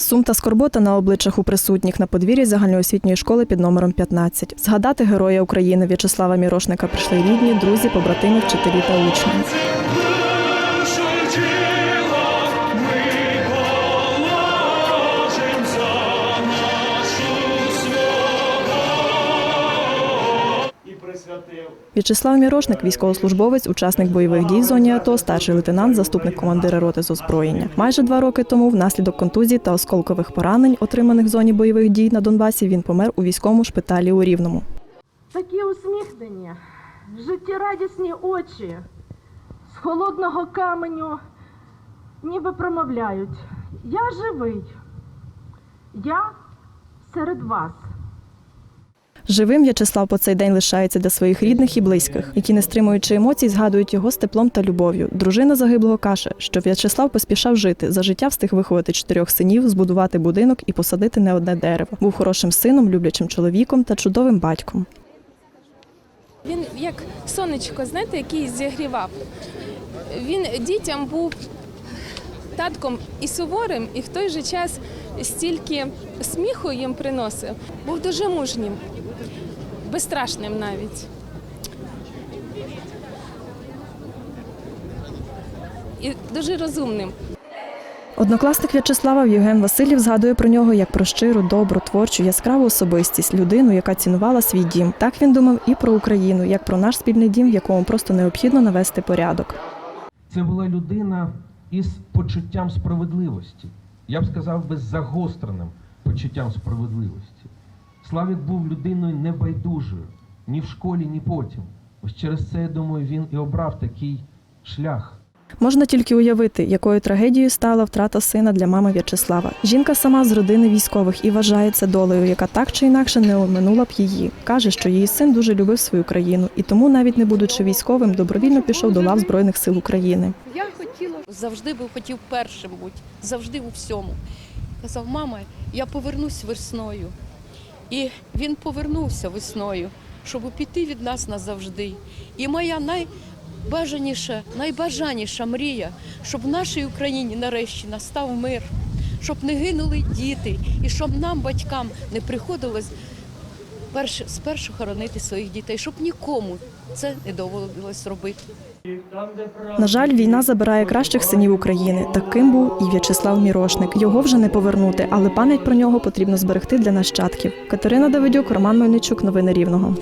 Сум та скорбота на обличчях у присутніх на подвір'ї загальноосвітньої школи під номером 15. Згадати героя України В'ячеслава Мірошника прийшли рідні, друзі, побратими, вчителі та учні. Присвятив В'ячеслав Мірошник, військовослужбовець, учасник бойових дій в зоні АТО, старший лейтенант, заступник командира роти з озброєння. Майже два роки тому, внаслідок контузій та осколкових поранень, отриманих в зоні бойових дій на Донбасі, він помер у військовому шпиталі у Рівному. Такі усміхнені, життєрадісні очі з холодного каменю ніби промовляють: Я живий, я серед вас. Живим В'ячеслав по цей день лишається для своїх рідних і близьких, які, не стримуючи емоцій, згадують його з теплом та любов'ю. Дружина загиблого каже, що В'ячеслав поспішав жити. За життя встиг виховати чотирьох синів, збудувати будинок і посадити не одне дерево. Був хорошим сином, люблячим чоловіком та чудовим батьком. Він як сонечко, знаєте, який зігрівав. Він дітям був татком і суворим, і в той же час стільки сміху їм приносив. Був дуже мужнім, безстрашним навіть. І дуже розумним. Однокласник В'ячеслава Євген Васильєв згадує про нього як про щиру, добру, творчу, яскраву особистість, людину, яка цінувала свій дім. Так він думав і про Україну, як про наш спільний дім, в якому просто необхідно навести порядок. Це була людина із почуттям справедливості. Я б сказав би з загостреним почуттям справедливості. Славік був людиною небайдужою ні в школі, ні потім. Ось через це, я думаю, він і обрав такий шлях. Можна тільки уявити, якою трагедією стала втрата сина для мами В'ячеслава. Жінка сама з родини військових і вважає це долею, яка так чи інакше не оминула б її. Каже, що її син дуже любив свою країну і тому, навіть не будучи військовим, добровільно пішов до лав Збройних сил України. Завжди би хотів першим бути, завжди у всьому. Казав, мама, я повернусь весною. І він повернувся весною, щоб піти від нас назавжди. І моя найбажаніша, найбажаніша мрія, щоб в нашій Україні нарешті настав мир, щоб не гинули діти, і щоб нам, батькам, не приходилось перше, спершу хоронити своїх дітей, щоб нікому це не доводилось робити. На жаль, війна забирає кращих синів України. Таким був і В'ячеслав Мірошник. Його вже не повернути, але пам'ять про нього потрібно зберегти для нащадків. Катерина Давидюк, Роман Мельничук. Новини Рівного.